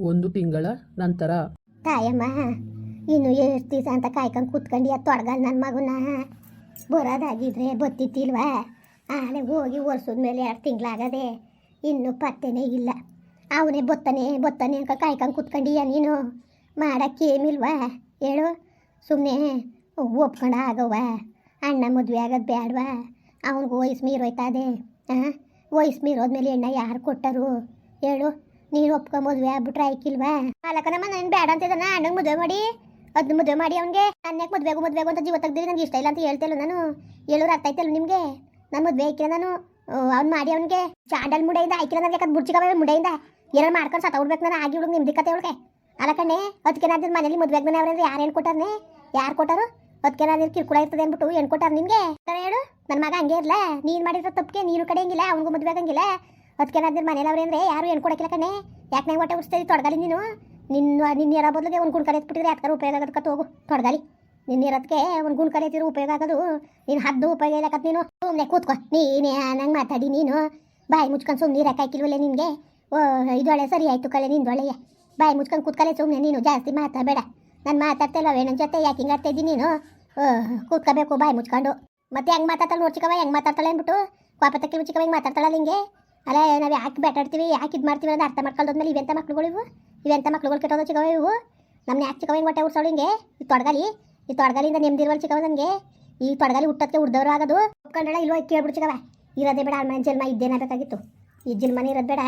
ಒಂದು ತಿಂಗಳ ನಂತರ. ತಾಯಮ್ಮ, ಇನ್ನು ಎಷ್ಟು ದಿವಸ ಅಂತ ಕಾಯ್ಕೊಂಡು ಕೂತ್ಕೊಂಡು ತೊಡಗಲ್ ನನ್ನ ಮಗುನ? ಬರೋದಾಗಿದ್ರೆ ಬತ್ತಿತ್ತಿಲ್ವಾ? ಆಲೆ ಹೋಗಿ ವರ್ಷದ ಮೇಲೆ ಎರಡು ತಿಂಗಳಾಗದೆ. ಇನ್ನೂ ಪತ್ತೆನೇ ಇಲ್ಲ. ಅವನೇ ಬತ್ತಾನೆ ಬತ್ತಾನೆ ಅಂತ ಕಾಯ್ಕೊಂಡು ಕೂತ್ಕೊಂಡಿಯ ನೀನು? ಮಾಡಕ್ಕೆ ಹೇಳು. ಸುಮ್ಮನೆ ಒಪ್ಕೊಂಡು ಆಗವ? ಅಣ್ಣ ಮದುವೆ ಆಗೋದು ಬೇಡವಾ ಅವ್ನಿಗೆ ವಯಸ್ಸು ಮೀರೋಯ್ತದೆ ಹಾಂ ವಯಸ್ಸು ಮೀರೋದ್ಮೇಲೆ ಎಣ್ಣ ಯಾರು ಕೊಟ್ಟರು? ಹೇಳು. ನೀನು ಒಪ್ಕೊಂಡ್ ಮದುವೆ ಆಗ್ಬಿಟ್ರೆ ಆಯ್ಕಿಲ್ವಾ? ಅಲ್ಲಕ್ಕನಮ್ಮ ನಾನು ಬೇಡ ಅಂತಿದ್ದಾನ ಅಣ್ಣಂಗ್ ಮದುವೆ ಮಾಡಿ. ಅದ್ನ ಮದುವೆ ಮಾಡಿ ಅವ್ನಿಗೆ. ಅನ್ಯಕ್ಕೆ ಮದುವೆಗೂ ಮದುವೆಗೂ ಅಂತ ಜೀವ ತೆಗ್ದಿರಿ ನನಗೆ ಇಷ್ಟ ಇಲ್ಲ ಅಂತ ಹೇಳ್ತಿಲ್ಲ ನಾನು? ಹೇಳೋರು ಅರ್ಥ ಆಯ್ತಲ್ಲ ನಿಮಗೆ? ನಾನು ಮದುವೆ ಆಯ್ಕಿಲ್ಲ ನಾನು. ಅವ್ನು ಮಾಡಿ ಅವ್ನಿಗೆ. ಚಾಂಡಲ್ ಮುಡೆಯಿಂದ, ಆಯ್ಕಿಲ್ಲ ನನಗೆ ಯಾಕಂದ್ರೆ ಬುಡ್ಚಿಕ ಮುಡೆಯಿಂದ? ಏನಾರ ಮಾಡ್ಕೊಂಡು ಸತ್ತ ಹುಡ್ಬೇಕು ನಾನು, ಆಗಿ ಹುಡುಗ ನಿಮ್ದು ಕತೆ ಅವಳಿಗೆ. ಅಲ್ಲ ಕಣ್ಣೆ ಅದಕ್ಕೆ ನಾನು ಮನೇಲಿ ಮದುವೆ ಮನೆ ಅವ್ರಂದ್ರೆ ಯಾರು ಏನು ಕೊಟ್ಟಾರನೆ? ಯಾರು ಕೊಟ್ಟಾರು? ಅದಕ್ಕೆ ನಾನು ಕಿರ್ಕುಳ ಇರ್ತದೆ ಅಂದ್ಬಿಟ್ಟು ಏನು ಕೊಟ್ಟಾರ ನಿಮಗೆ ಹೇಳು ನನ್ನ ಮಗ ಹಂಗೆ ಇರಲ್ಲ ನೀನು ಮಾಡಿರೋ ತಪ್ಪಿಗೆ ನೀನು ಕಡೆಯಂಗಿಲ್ಲ ಅವ್ನಿಗೂ ಮದುವೆ ಆಗಂಗಿಲ್ಲ. ಅದಕ್ಕೆ ನಾನು ಮನೇಲಿ ಯಾರು ಏನು ಕೊಡಕ್ಕಿಲ್ಲ ಕಣೆ. ಯಾಕೆ ನಂಗೆ ಹೊಟ್ಟೆ ಉಡ್ಸ್ತೀವಿ ತೊಡಗಲಿ ನೀನು? ನಿನ್ನ ನಿನ್ನ ಇರೋ ಬದಲಿಗೆ ಒಂದು ಗುಣ ಎತ್ಬಿಟ್ಟಿದ್ರೆ ಯಾಕೆ ಉಪಯೋಗ ಆಗೋದಕ್ಕೆ ಹೋಗು ತೊಡಗಲಿ. ನಿನ್ನ ಇರೋದಕ್ಕೆ ಒಂದು ಗುಣ ಎತ್ತಿರೋ ಉಪಯೋಗ ಆಗೋದು. ನೀನು ಹದ್ದು ಉಪಯೋಗ ಇಲ್ಲಕತ್ ನೀನು. ಸುಮ್ಮನೆ ಕೂತ್ಕೊ. ನೀನೇ ನಂಗೆ ಮಾತಾಡಿ ನೀನು. ಬಾಯಿ ಮುಚ್ಕೊಂಡು ಸುಮ್ಮನೆ ಇರಕ್ಕೆ ಹಾಕಿಲ್ವಲ್ಲ ನಿನಗೆ? ಓ ಇದೊಳೆ ಸರಿ ಆಯಿತು ಕಳೆ ನಿಂದೊಳೆಯ ಬಾಯಿ ಮುಚ್ಕೊಂಡು ಕೂತ್ಕಲೆ ಸುಮ್ಮನೆ ನೀನು. ಜಾಸ್ತಿ ಮಾತಾಡಬೇಡ. ನಾನು ಮಾತಾಡ್ತಿಲ್ಲ ನನ್ನ ಜೊತೆ ಯಾಕೆ ಹಿಂಗೆ ಆಡ್ತಾ ಇದ್ದೀನಿ ನೀನು? ಕೂತ್ಕೋಬೇಕು ಬಾಯಿ ಮುಚ್ಕೊಂಡು. ಮತ್ತೆ ಹೆಂಗೆ ಮಾತಾಡ್ತಾಳೆ ನೋಡ್ಚಿಕವ ಹೆಂಗೆ ಮಾತಾಡ್ತಾಳೆ ಅಂದ್ಬಿಟ್ಟು? ಪಾಪತಕ್ಕೆ ಮುಚ್ಚಿಕವ ಹೆಂಗೆ ಮಾತಾಡ್ತಾಳಲ್ಲ ಹಿಂಗೆ? ಅಲ್ಲ, ನಾವು ಯಾಕೆ ಬೇಟಾಡ್ತೀವಿ ಯಾಕೆ ಇದು ಮಾಡ್ತೀವಿ ಅಂತ ಅರ್ಥ ಮಾಡ್ಕೊಳ್ಳೋದ್ಮೇಲೆ ಇವೆಂಥ ಮಕ್ಳುಗಳು ಇವು? ಇವೆಂಥ ಮಕ್ಳುಗಳು ಕೆಟ್ಟೋದು ಚಿಕ್ಕವ ಇವು? ನಮ್ಮನ್ನ ಯಾಕೆ ಚಿಕ್ಕವ ಹಿಂಗೆ ಹೊಟ್ಟೆ ಉಡ್ಸೋಳು ಹಿಂಗೆ? ಈ ತೊಡಗಲಿ, ಈ ತೊಡಗಲಿಂದ ನೆಮ್ಮದಿರುವಲ್ ಚಿಕ್ಕವ ನನಗೆ. ಈ ತೊಡಗಲಿ ಹುಟ್ಟಕ್ಕೆ ಉಡ್ದವ್ರು ಆಗೋದು. ಒಪ್ಕೊಂಡಳ ಇಲ್ವೋ ಕೇಳ್ಬಿಡು ಚಿಕ್ಕವ ಇರೋದೇ ಬೇಡ ಅಲ್ಮನೆ ಜನ್ಮ ಇದ್ದೇನಾಗಬೇಕಾಗಿತ್ತು ಈ ಜನ್ಮನೇ ಇರೋದು ಬೇಡ.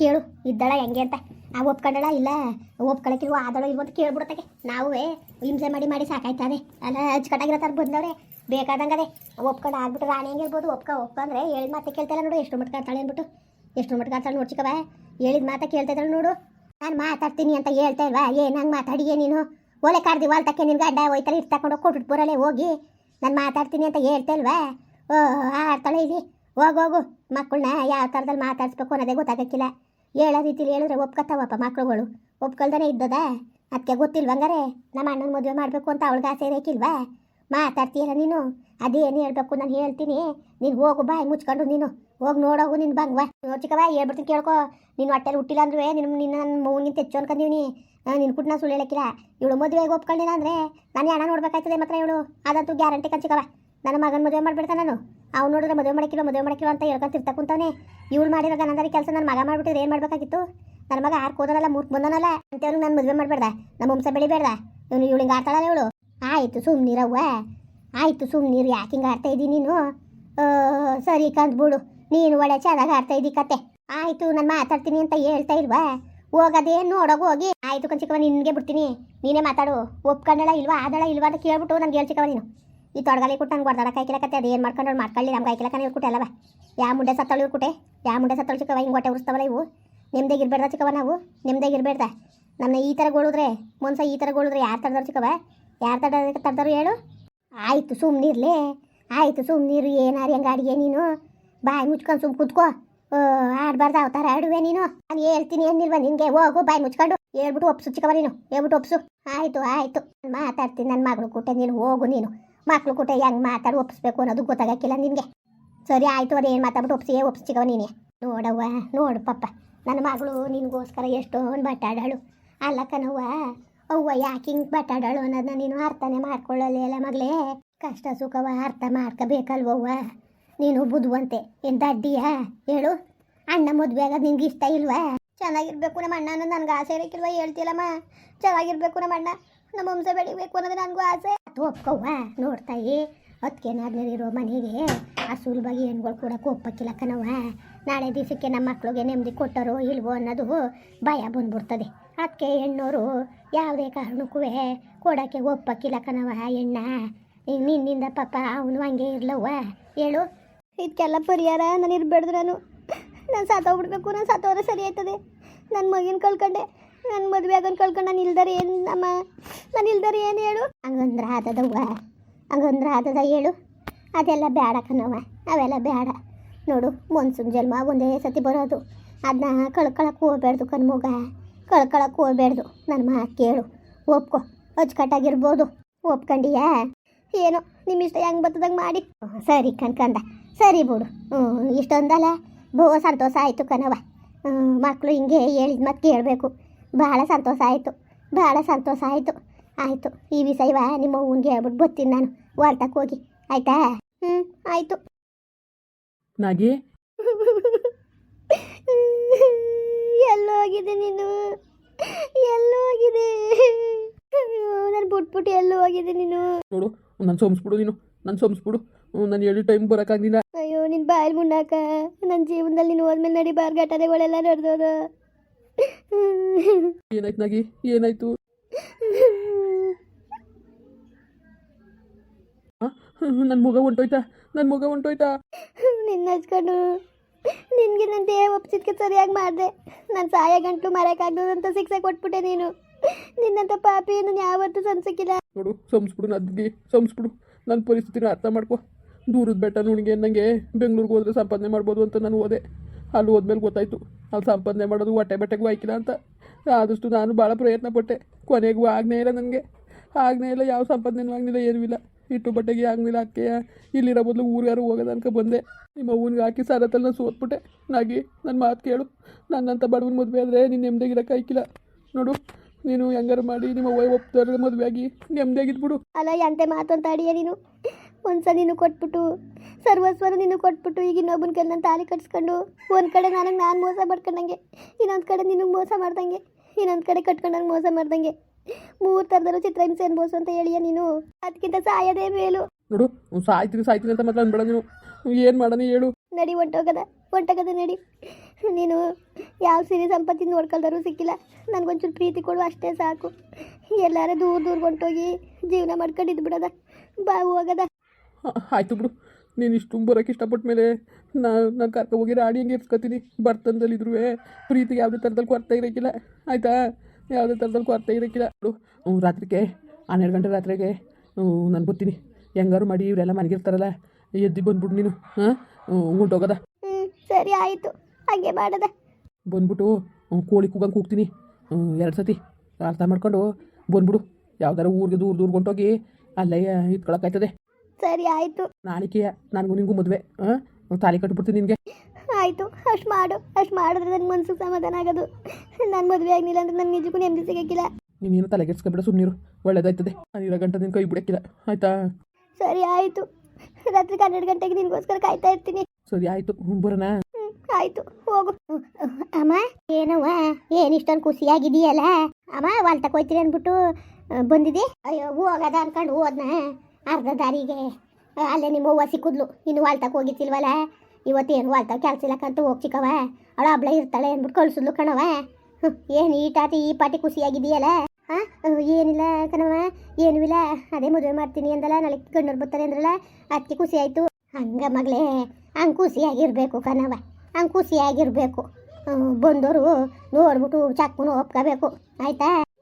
ಕೇಳು, ಇದ್ದಾಳ ಹೆಂಗೆ ಅಂತ. ಆ ಒಪ್ಕೊಂಡಳ ಇಲ್ಲ? ಒಪ್ಕೊಳಕ್ಕಿರುವ ಆದಳು ಇರ್ಬೋದು ಅಂತ ಕೇಳ್ಬಿಡತ್ತಗೆ. ನಾವೇ ಹಿಂಸೆ ಮಾಡಿ ಮಾಡಿ ಸಾಕಾಯ್ತದೆ. ಅಲ್ಲ, ಅಚ್ಚುಕಟ್ಟಾಗಿರತ್ತಾರ ಬಂದವ್ರೆ. ಬೇಕಾದಂಗದೆ. ಒಪ್ಕೊಂಡು ಆಗ್ಬಿಟ್ಟು ರಾಣಿ ಹೆಂಗೆ ಇರ್ಬೋದು? ಒಪ್ಕ ಒಪ್ಕಂದ್ರೆ ಹೇಳಿದ ಮಾತು ಕೇಳ್ತಾಳೆ ನೋಡು. ಎಷ್ಟು ಮಟ್ಕ ಅಂದ್ಬಿಟ್ಟು. ಎಷ್ಟು ಮಟ್ಕ ಆಡ್ತಾಳೆ ನೋಡಿ ಚಿಕ್ಕವ ಹೇಳಿದ ಮಾತು ಕೇಳ್ತಾ ಇದ್ದಾಳೆ ನೋಡು. ನಾನು ಮಾತಾಡ್ತೀನಿ ಅಂತ ಹೇಳ್ತಾ ಇಲ್ವಾ? ಏನು ಹಂಗೆ ನೀನು? ಓಲೆ ಕಾರ್ದಿ ವಾಲ್ತಕ್ಕೆ ನಿನ್ಗೆ ಅಡ್ಡ ಹೋಯ್ತಾರೆ ಇಟ್ಟು ತಗೊಂಡು ಕೊಟ್ಬಿಟ್ಟು ಬರಲೇ ಹೋಗಿ. ನಾನು ಮಾತಾಡ್ತೀನಿ ಅಂತ ಹೇಳ್ತಾ ಇಲ್ವಾ? ಓ ಆಡ್ತಾಳೆ ಇಲ್ಲಿ. ಹೋಗು ಹೋಗು. ಮಕ್ಕಳನ್ನ ಯಾವ ಥರದಲ್ಲಿ ಮಾತಾಡಿಸ್ಬೇಕು ಅನ್ನೋದೇ ಗೊತ್ತಾಗಕ್ಕಿಲ್ಲ. ಹೇಳೋ ರೀತಿಲಿ ಹೇಳಿದ್ರೆ ಒಪ್ಕೊತಾವಪ್ಪ ಮಕ್ಳುಗಳು. ಒಪ್ಕೊಳ್ದೇ ಇದ್ದದ? ಅದಕ್ಕೆ ಗೊತ್ತಿಲ್ವಂಗಾರೆ ನಮ್ಮ ಅಣ್ಣನ ಮದುವೆ ಮಾಡಬೇಕು ಅಂತ ಅವಳಿಗೆ ಆಸೆ ಇರೋಕ್ಕಿಲ್ವಾ ಮಾತಾಡ್ತೀಯಲ್ಲ ನೀನು? ಅದೇನು ಹೇಳ್ಬೇಕು ನಾನು ಹೇಳ್ತೀನಿ. ನೀನು ಹೋಗು ಬಾಯಿ ಮುಚ್ಕೊಂಡು ನೀನು. ಹೋಗಿ ನೋಡೋಗು ನಿನ್ನ ಬಂಗ್ವ ನೋಡ್ಚಿಕವ ಹೇಳ್ಬಿಡ್ತೀನಿ ಕೇಳ್ಕೊ. ನೀನು ಹೊಟ್ಟೆಲಿ ಹುಟ್ಟಿಲ್ಲ ಅಂದ್ರೆ ನಿನ್ನ ನಿನ್ನ ನನ್ನ ಮೂಗಿನ ತೆಚ್ಚು ಅನ್ಕೊಂಡೀನಿ ನಿನ್ನ ಕುಟ್ಟನ ಸುಳ್ಳು ಹೇಳಕ್ಕಿಲ್ಲ ಇವಳು ಮದುವೆಗೆ ಒಪ್ಕೊಂಡಿಲ್ಲ ಅಂದರೆ ನಾನು ಹಣ ನೋಡ್ಬೇಕಾಯ್ತದೆ ಮಾತ್ರ ಇವಳು. ಅದಂತೂ ಗ್ಯಾರಂಟಿ ಕಚ್ಚಿಕವ ನನ್ನ ಮಗನ ಮದುವೆ ಮಾಡಿಬಿಡ್ತಾನೆ ನಾನು. ಅವ್ನು ನೋಡಿದ್ರೆ ಮದುವೆ ಮಾಡಕ್ಕಿಲ್ಲ ಮದುವೆ ಮಾಡಕ್ಕಿಲ್ಲ ಅಂತ ಹೇಳ್ಕೊಂತಿರ್ತಾ ಕುಂತಾನೆ ಇವಳು ಮಾಡಿರೋ ಗನಂದರಿ ಕೆಲಸ ನನ್ನ ಮಗ ಮಾಡಿಬಿಟ್ಟಿದ್ರೆ ಏನು ಮಾಡಬೇಕಾಗಿತ್ತು? ನನ್ನ ಮಗ ಯಾರು ಕೂದನಲ್ಲ, ಮೂರ್ಖ ಬಂದನಲ್ಲ? ಅಂತೇಳಿ ನಾನು ಮದುವೆ ಮಾಡಬೇಡ್ದ. ನಮ್ಮ ವಂಶ ಬೆಳಿಬೇಡ್ದ. ಇವನು ಇವಳಿಂಗ್ ಆಡ್ತಾಳಲ್ಲ ಇವಳು. ಆಯಿತು ಸುಮ್ಮನಿರವ್ವ ಆಯಿತು ಸುಮ್ಮನಿರು ಯಾಕೆ ಹಿಂಗೆ ಆಡ್ತಾ ಇದ್ದೀನಿ ನೀನು? ಸರಿ ಕಂದ್ಬಿಡು ನೀನು ಒಳ್ಳೆ ಚೆನ್ನಾಗಿ ಆಡ್ತಾ ಇದ್ದಿ ಕತೆ. ಆಯಿತು, ನಾನು ಮಾತಾಡ್ತೀನಿ ಅಂತ ಹೇಳ್ತಾ ಇಲ್ವಾ? ಹೋಗದೇ ನೋಡೋಗು ಹೋಗಿ. ಆಯಿತು ಕಂಚಿಕವ ನಿನಗೆ ಬಿಡ್ತೀನಿ. ನೀನೇ ಮಾತಾಡು. ಒಪ್ಕೊಂಡಳ ಇಲ್ವಾ, ಆದಳ ಇಲ್ವಾ ಅಂತ ಕೇಳ್ಬಿಟ್ಟು ನನಗೆ ಹೇಳ್ಚಿಕವ ನೀನು. ಈ ತೊಡಗಲಿ ಕೊಟ್ಟು ನಂಗೆ ಹೊಡೆದಾಡಕ್ಕೆ ಹಾಕಿಲಕತ್ತೆ, ಅದು ಏನು ಮಾಡ್ಕೊಂಡು ಮಾಡ್ಕೊಳ್ಳಿ, ನಮ್ಗೆ ಹಾಕಿಲಕ್ಕ ನೀವು ಇವ್ರು ಅಲ್ಲವ ಯಾ ಮುಂಡೆ ಸತ್ತಳು ಇವ್ರು ಕುಟೆ ಯಾ ಮುಂಡೆ ಸತ್ತಳು ಚಿಕ್ಕವ ಹಿಂಗೆ ಹೊಟ್ಟೆ ಉರಿಸ್ತಾವಲ್ಲ ಇವು? ನೆಮ್ಮದಿಗಿರ್ಬೇಡ್ದ ಚಿಕ್ಕವ ನಾವು? ನೆಮ್ಮದಿಗಿರ್ಬೇಡ್ದ ನಮ್ಮ ಈ ಥರ ಗೋಳಿದ್ರೆ ಮೊನ್ಸ ಈ ಥರ ಗೋಳಿದ್ರೆ ಯಾರು ತಡ್ದಾರು ಚಿಕ್ಕವ ಯಾರು ತಡ ತಡ್ದಾರು ಹೇಳು? ಆಯಿತು ಸುಮ್ಮನಿರ್ಲಿ ಆಯಿತು ಸುಮ್ಮನಿರು ಏನಾರು ಹೆಂಗೆ ಅಡಿಗೆ ನೀನು? ಬಾಯಿ ಮುಚ್ಕೊಂಡು ಸುಮ್ ಕೂತ್ಕೋ. ಆಡ್ಬಾರ್ದು ಅವತಾರ, ಆಡುವೆ ನೀನು? ನಾನು ಹೇಳ್ತೀನಿ ಏನಿಲ್ವ ನಿನಗೆ? ಹೋಗು, ಬಾಯಿ ಮುಚ್ಕೊಂಡು. ಹೇಳ್ಬಿಟ್ಟು ಒಪ್ಸು ಚಿಕ್ಕವ ನೀನು, ಹೇಳ್ಬಿಟ್ಟು ಒಪ್ಸು. ಆಯಿತು ಆಯಿತು. ಮಾತಾಡ್ತೀನಿ ನನ್ನ ಮಗಳು ಕೂಟ ನೀನು, ಹೋಗು ನೀನು. ಮಕ್ಳು ಕೂಟ ಹೆಂಗೆ ಮಾತಾಡಿ ಒಪ್ಸ್ಬೇಕು ಅನ್ನೋದು ಗೊತ್ತಾಗಕ್ಕಿಲ್ಲ ನಿನಗೆ. ಸರಿ ಆಯ್ತು ಅದೇನು ಮಾತಾಡ್ಬಿಟ್ಟು ಒಪ್ಸಿ ಒಪ್ಸಿಗವ ನೀನೆ. ನೋಡವ್ವ, ನೋಡು ಪಪ್ಪ. ನನ್ನ ಮಗಳು ನಿನಗೋಸ್ಕರ ಎಷ್ಟೊಂದು ಬಟ್ಟಾಡಳು ಅಲ್ಲ ಕಣವ್ವ, ಅವ್ವ ಯಾಕೆ ಹಿಂಗೆ ಬಟ್ಟಾಡಳು ಅನ್ನೋದನ್ನ ನೀನು ಅರ್ಥನೇ ಮಾಡ್ಕೊಳ್ಳಲ್ಲ ಅಲ್ಲ ಮಗಳೇ. ಕಷ್ಟ ಸುಖವ ಅರ್ಥ ಮಾಡ್ಕೋಬೇಕಲ್ವವ್ವ. ನೀನು ಬುದ್ವಂತೆ ಏನು ದಡ್ಡಿಯಾ ಹೇಳು. ಅಣ್ಣ ಮದುವೆ ಆಗೋದು ನಿನ್ಗೆ ಇಷ್ಟ ಇಲ್ವಾ? ಚೆನ್ನಾಗಿರ್ಬೇಕು ನಮ್ಮ ಅಣ್ಣ ನನಗೆ ಆಸೆ ಇರಕ್ಕಿಲ್ವಾ ಹೇಳ್ತಿಲ್ಲಮ್ಮ ಚೆನ್ನಾಗಿರ್ಬೇಕು ನಮ್ಮ ಅಣ್ಣ. ನಮ್ಮ ವಂಶ ಬೆಳಿಬೇಕು ಅನ್ನೋದು ನನಗೂ ಆಸೆ. ಅದು ಒಪ್ಕೋವ ನೋಡ್ತಾಯಿ ಅದಕ್ಕೇನಾದ್ಮೇಲೆ ಇರೋ ಮನೆಗೆ ಆ ಸುಲಭಾಗಿ ಹೆಣ್ಗಳು ಕೂಡ ಒಪ್ಪಕ್ಕಿಲ್ಲ ಕಣವ ನಾಳೆ ದಿವಸಕ್ಕೆ ನಮ್ಮ ಮಕ್ಳಿಗೆ ನೆಮ್ಮದಿ ಕೊಟ್ಟರೋ ಇಲ್ವೋ ಅನ್ನೋದು ಭಯ ಬಂದ್ಬಿಡ್ತದೆ. ಅದಕ್ಕೆ ಹೆಣ್ಣೋರು ಯಾವುದೇ ಕಾರಣಕ್ಕೂ ಕೊಡೋಕ್ಕೆ ಒಪ್ಪಕ್ಕಿಲ್ಲ ಕಣವ ಹೆಣ್ಣ. ನಿನ್ನಿಂದ ಪಾಪ ಅವನು ಹಂಗೆ ಇರ್ಲವ್ವ. ಹೇಳು? ಇದಕ್ಕೆಲ್ಲ ಪರಿಹಾರ ನಾನು. ಇರಬೇಡ್ದು ನಾನು ನಾನು ಸತ್ತೋಗ್ಬಿಡ್ಬೇಕು ನಾನು ಸತ್ತೋದ್ರೆ ಸರಿ ಆಯ್ತದೆ. ನನ್ನ ಮಗಿನ ಕಳ್ಕೊಂಡೆ. ನನ್ನ ಮದುವೆ ಆಗೋನ್ ಕಳ್ಕೊಂಡು ನಾನು ಇಲ್ದಾರೆ ಏನು ನಮ್ಮ ನಾನು ಇಲ್ದಾರೆ ಏನು ಹೇಳು? ಹಂಗಂದ್ರೆ ಆದದವ್ವ ಹಂಗಂದ್ರೆ ಆದದ ಹೇಳು. ಅದೆಲ್ಲ ಬೇಡ ಕಣವ ಅವೆಲ್ಲ ಬೇಡ ನೋಡು ಮನ್ಸೂನ್ ಜನ್ಮ ಒಂದೇ ಸತಿ ಬರೋದು. ಅದನ್ನ ಕಳ್ಕೊಳಕ್ಕೆ ಹೋಗ್ಬೇಡ್ದು ಕಣ್ಮಗ. ಕಳ್ಕೊಳಕ್ಕೆ ಹೋಗ್ಬಾರ್ದು ನನ್ನ ಮಾ ಕೇಳು. ಒಪ್ಕೊ. ಅಚ್ಚುಕಟ್ಟಾಗಿರ್ಬೋದು ಒಪ್ಕೊಂಡಿಯಾ? ಏನೋ ನಿಮ್ಮ ಇಷ್ಟ ಹೆಂಗೆ ಬರ್ತದಂಗೆ ಮಾಡಿ. ಸರಿ ಕಣ್ಕಂದ ಸರಿ ಬಿಡು. ಹ್ಞೂ ಇಷ್ಟೊಂದಲ್ಲ? ಬಹು ಸಂತೋಷ ಆಯಿತು ಕಣವ ಮಕ್ಕಳು ಹಿಂಗೆ ಹೇಳಿದ ಮತ್ತೆ ಕೇಳಬೇಕು. ಭಾಳ ಸಂತೋಷ ಆಯಿತು. ಭಾಳ ಸಂತೋಷ ಆಯಿತು. ಆಯಿತು ಈ ವಿಷಯವ ನಿಮ್ಮ ಅವ್ವನಿಗೆ ಹೇಳ್ಬಿಟ್ಟು ಬರ್ತೀನಿ ನಾನು. ವಾರ್ತಕ್ಕೆ ಹೋಗಿ. ಆಯ್ತಾ? ಹ್ಞೂ ಆಯಿತು. ನಾಗಿ? ಎಲ್ಲೋಗಿದೆ ನೀನು. ಎಲ್ಲೋಗಿದೆ ನಾನು ಬಿಟ್ಬಿಟ್ಟು ಎಲ್ಲೋ ಹೋಗಿದೆ ನೀನು. ನೋಡು ನಾನು ಸೋಮಿಸ್ಬಿಡು ನೀನು. ನಾನು ಸೋಮಿಸ್ಬಿಡು. ನಾನು ಹೇಳಿ ಟೈಮ್ ಬರೋಕ್ಕಾಗಲಿಲ್ಲ. ಅಯ್ಯೋ ನಿನ್ನ ಬಾಯಲ್ಲಿ ಮುನ್ನಾಕ ನನ್ನ ಜೀವನದಲ್ಲಿ ನೀನು ಹೋದ್ಮೇಲೆ ನಡಿ ಬಾರ್ ಘಟನೆಗಳೆಲ್ಲ ನಡೆದೋದು. ಏನಾಯ್ತು ನಗಿ? ಏನಾಯ್ತು? ನನ್ನ ಮಗ ಹೊಂಟೋಯ್ತಾ ನನ್ನ ಮಗ ಹೊಂಟೋಯ್ತಾ ನಿನ್ನ ಹಚ್ಕೊಂಡು ನಿನಗೆ ನನ್ನ ದೇಹ ಒಪ್ಸಿದ್ಕೆ ಸರಿಯಾಗಿ ಮಾಡಿದೆ. ನಾನು ಸಾಯ ಗಂಟು ಅಂತ ಶಿಕ್ಷೆ ಕೊಟ್ಬಿಟ್ಟೆ ನೀನು. ನಿನ್ನಂತ ಪಾಪಿ ನಾನು ಯಾವತ್ತೂ ಸಂಸಕ್ಕಿಲ್ಲ ನೋಡು ಸಂಸ್ಬಿಡು ನದ್ಗೆ ಸಂಸ್ಬಿಡು. ನನ್ನ ಪರಿಸ್ಥಿತಿನ ಅರ್ಥ ಮಾಡ್ಕೊ. ದೂರದ ಬೆಟ್ಟ ನುಣಿಗೆ ನಂಗೆ ಬೆಂಗ್ಳೂರಿಗೆ ಹೋದ್ರೆ ಸಂಪಾದನೆ ಮಾಡ್ಬೋದು ಅಂತ ನಾನು ಹೋದೆ. ಅಲ್ಲಿ ಹೋದ್ಮೇಲೆ ಗೊತ್ತಾಯ್ತು, ಅಲ್ಲಿ ಸಂಪಾದನೆ ಮಾಡೋದು ಹೊಟ್ಟೆ ಬಟ್ಟೆಗೂ ಆಯ್ಕಿಲ್ಲ ಅಂತ. ಆದಷ್ಟು ನಾನು ಭಾಳ ಪ್ರಯತ್ನ ಪಟ್ಟೆ. ಕೊನೆಗೂ ಆಗ್ನೇ ಇಲ್ಲ ನನಗೆ. ಆಗ್ನೇ ಇಲ್ಲ, ಯಾವ ಸಂಪಾದನೆ ಆಗಲಿಲ್ಲ ಏನೂ ಇಲ್ಲ. ಇಟ್ಟು ಬಟ್ಟೆಗೆ ಆಗಲಿಲ್ಲ ಅಕ್ಕೆ. ಇಲ್ಲಿರೋ ಬದಲು ಊರ್ಗಾರು ಹೋಗೋದು ಅನ್ಕ ಬಂದೆ. ನಿಮ್ಮ ಅವ್ವನಿಗೆ ಹಾಕಿ ಸಾರತ್ತಲ್ಲಿ ನಾನು ಸೋತ್ಬಿಟ್ಟೆ. ನಾಗಿ ನನ್ನ ಮಾತು ಕೇಳು. ನನ್ನಂಥ ಬಡವನ ಮದುವೆ ಆದರೆ ನೀನು ನೆಮ್ಮದಿಗಿರೋಕೆ ಆಯ್ಕಿಲ್ಲ ನೋಡು, ನೀನು ಹೆಂಗಾರು ಮಾಡಿ ನಿಮ್ಮ ಒಪ್ತಾರೆ ಮದುವೆ ಆಗಿ ನೆಮ್ಮದಿಯಾಗಿದ್ಬಿಡು ಅಲ್ಲ ಎಂತೆ ಮಾತು ಅಂತ ಅಡಿಯ ನೀನು? ಒಂದ್ಸಲ ನೀನು ಕೊಟ್ಬಿಟ್ಟು ಸರ್ವಸ್ವನ ನೀನು ಕೊಟ್ಬಿಟ್ಟು ಈಗ ಇನ್ನೊಬ್ಬನ ಕೈ ನಾನು ತಾಲಿ ಕಟ್ಸ್ಕೊಂಡು ಒಂದು ಕಡೆ ನನಗೆ ನಾನು ಮೋಸ ಮಾಡ್ಕೊಂಡಂಗೆ ಇನ್ನೊಂದು ಕಡೆ ನಿನಗೆ ಮೋಸ ಮಾಡ್ದಂಗೆ ಇನ್ನೊಂದು ಕಡೆ ಕಟ್ಕೊಂಡಂಗೆ ಮೋಸ ಮಾಡ್ದಂಗೆ. ಮೂರು ಥರದಲ್ಲೂ ಚಿತ್ರಹಿಂಸೆ ಅನ್ಬೋಸು ಅಂತ ಹೇಳಿಯ ನೀನು? ಅದಕ್ಕಿಂತ ಸಾಯದೇ ಮೇಲು. ನೋಡು ಸಾಯ್ತೀನಿ ಸಾಯ್ತೀನಿ ಅಂತ ಮಾತ್ರ ಅನ್ಬೇಡ ನೀನು. ಏನು ಮಾಡೋಣ ಹೇಳು. ನಡಿ ಹೊಂಟೋಗದ ಹೊಂಟೋಗದ ನಡಿ. ನೀನು ಯಾವ ಸಿರಿ ಸಂಪತ್ತಿ ನೋಡ್ಕೊಳ್ದಾರು ಸಿಕ್ಕಿಲ್ಲ. ನನಗೊಂಚೂರು ಪ್ರೀತಿ ಕೊಡು ಅಷ್ಟೇ ಸಾಕು. ಎಲ್ಲಾರ ದೂರ ದೂರ ಹೊಂಟೋಗಿ ಜೀವನ ಮಾಡ್ಕೊಂಡಿದ್ದು ಬಿಡದ. ಬಾ ಹೋಗದ. ಆಯ್ತು ಬಿಡು. ನೀನು ಇಷ್ಟು ಬರೋಕ್ಕೆ ಇಷ್ಟಪಟ್ಟ ಮೇಲೆ ನಾನು ನಾನು ಕರ್ಕೊ ಹೋಗಿ ರಾಡಿ ಹಂಗೆ ಇರ್ಸ್ಕೊತೀನಿ ಬರ್ತನದಲ್ಲಿ ಇದ್ರೂ ಪ್ರೀತಿಗೆ ಯಾವುದೇ ಥರದಲ್ಲಿ ಕೊರತೆ ಇರೋಕ್ಕಿಲ್ಲ ಆಯಿತಾ? ಯಾವುದೇ ಥರದಲ್ಲಿ ಕೊರತೆ ಇರೋಕ್ಕಿಲ್ಲ ಹ್ಞೂ ರಾತ್ರಿಗೆ ಹನ್ನೆರಡು ಗಂಟೆ ರಾತ್ರಿಗೆ ನಾನು ಬರ್ತೀನಿ. ಹೆಂಗಾರು ಮಾಡಿ ಇವರೆಲ್ಲ ಮನೆಗಿರ್ತಾರಲ್ಲ ಎದ್ದು ಬಂದ್ಬಿಡು ನೀನು ಹಾಂ? ಹೊಂಟೋಗದ ಸರಿ ಆಯಿತು. ಹಾಗೆ ಮಾಡದ. ಬಂದ್ಬಿಟ್ಟು ಕೋಳಿ ಕೂಗಂಗೆ ಕೂಗ್ತೀನಿ. ಎರಡು ಸತಿ ಅರ್ಥ ಮಾಡ್ಕೊಂಡು ಬಂದ್ಬಿಡು. ಯಾವ್ದಾರ ಊರಿಗೆ ದೂರ ದೂರ ಹೊಂಟೋಗಿ ಅಲ್ಲೇ ಇಟ್ಕೊಳಕ್ಕಾಯ್ತದೆ ಸರಿ ಆಯ್ತು. ನಾಳಿಕೆಯ ನನಗೂ ನಿನಗೂ ಮದುವೆ ಹಾಂ ತಾಲಿ ಕಟ್ಬಿಡ್ತೀನಿ ನಿನಗೆ. ಆಯ್ತು ಅಷ್ಟು ಮಾಡು ಅಷ್ಟು ಮಾಡಿದ್ರೆ ನನ್ನ ಮನ್ಸಿಗೆ ಸಮಾಧಾನ ಆಗೋದು. ನಾನು ಮದುವೆ ಆಗಲಿಲ್ಲ ಅಂದ್ರೆ ನನ್ನ ನಿಜಕ್ಕೂ ನೆಮ್ಮದಿ ಸಿಗೋಕ್ಕಿಲ್ಲ. ನೀನೇನು ತಲೆಗೆಡ್ಸ್ಕೊಬೇಡ ಸುಮ್ಮನಿರು ಒಳ್ಳೇದಾಯ್ತದೆ. ಅದಿರ ಗಂಟೆ ನಿನ್ನ ಕೈ ಬಿಡಕ್ಕಿಲ್ಲ. ಆಯ್ತಾ? ಸರಿ ಆಯ್ತು. ರಾತ್ರಿ ಹನ್ನೆರಡು ಗಂಟೆಗೆ ನಿನ್ಗೋಸ್ಕರ ಕಾಯ್ತಾ ಇರ್ತೀನಿ. ಸರಿ ಆಯ್ತು. ಬರೋಣ. ಹ್ಮ್, ಆಯ್ತು. ಹೋಗು. ಅಮ್ಮ ಏನವ್ವ? ಏನ್ ಇಷ್ಟೊಂದು ಖುಷಿಯಾಗಿದೆಯಲ್ಲ ಅಮ್ಮ ವಾಲ್ತಕ್ಕೆ ಹೋಯ್ತೀರಿ ಅಂದ್ಬಿಟ್ಟು ಆ, ಬಂದಿದೆ ಅಯ್ಯೋ ಹೋಗದ ಅನ್ಕೊಂಡು ಹೋದ್ನ? ಅರ್ಧ ದಾರಿಗೆ. ಅಲ್ಲೇ ನಿಮ್ಮ ಅವ್ವ ಸಿಕ್ಕಿದ್ಲು. ಇನ್ನು ವಾಲ್ತಕ್ಕೆ ಹೋಗಿತ್ತಿಲ್ವಲ್ಲ ಇವತ್ತೇನು ವಾಲ್ತಾಗ ಕೆಲಸ ಇಲ್ಲಕ್ಕಂತ ಹೋಗಿ ಚಿಕ್ಕವ ಅವಳು ಹಬ್ಳ ಇರ್ತಾಳೆ ಅಂದ್ಬಿಟ್ಟು ಕಳ್ಸಿದ್ಲು ಕಣವ ಏನು ಈ ಟಾಟಿ ಈ ಪಾಟಿ ಖುಷಿಯಾಗಿದೆಯಲ್ಲ ಹಾಂ ಏನಿಲ್ಲ ಕಣವ ಏನು ಇಲ್ಲ. ಅದೇ ಮದುವೆ ಮಾಡ್ತೀನಿ ಅಂದಲ್ಲ, ನಾಳೆ ಗಂಡವ್ರು ಬರ್ತಾರೆ ಅಂದ್ರಲ್ಲ ಅದಕ್ಕೆ ಖುಷಿ ಆಯಿತು. ಹಂಗ ಮಗಳೇ, ಹಂಗೆ ಖುಷಿಯಾಗಿರ್ಬೇಕು ಕಣವ ಹಂಗೆ ಖುಷಿಯಾಗಿರ್ಬೇಕು. ಬಂದವರು ನೋಡ್ಬಿಟ್ಟು ಚಕ್ಕುನು ಒಪ್ಕೋಬೇಕು. ಆಯ್ತಾ?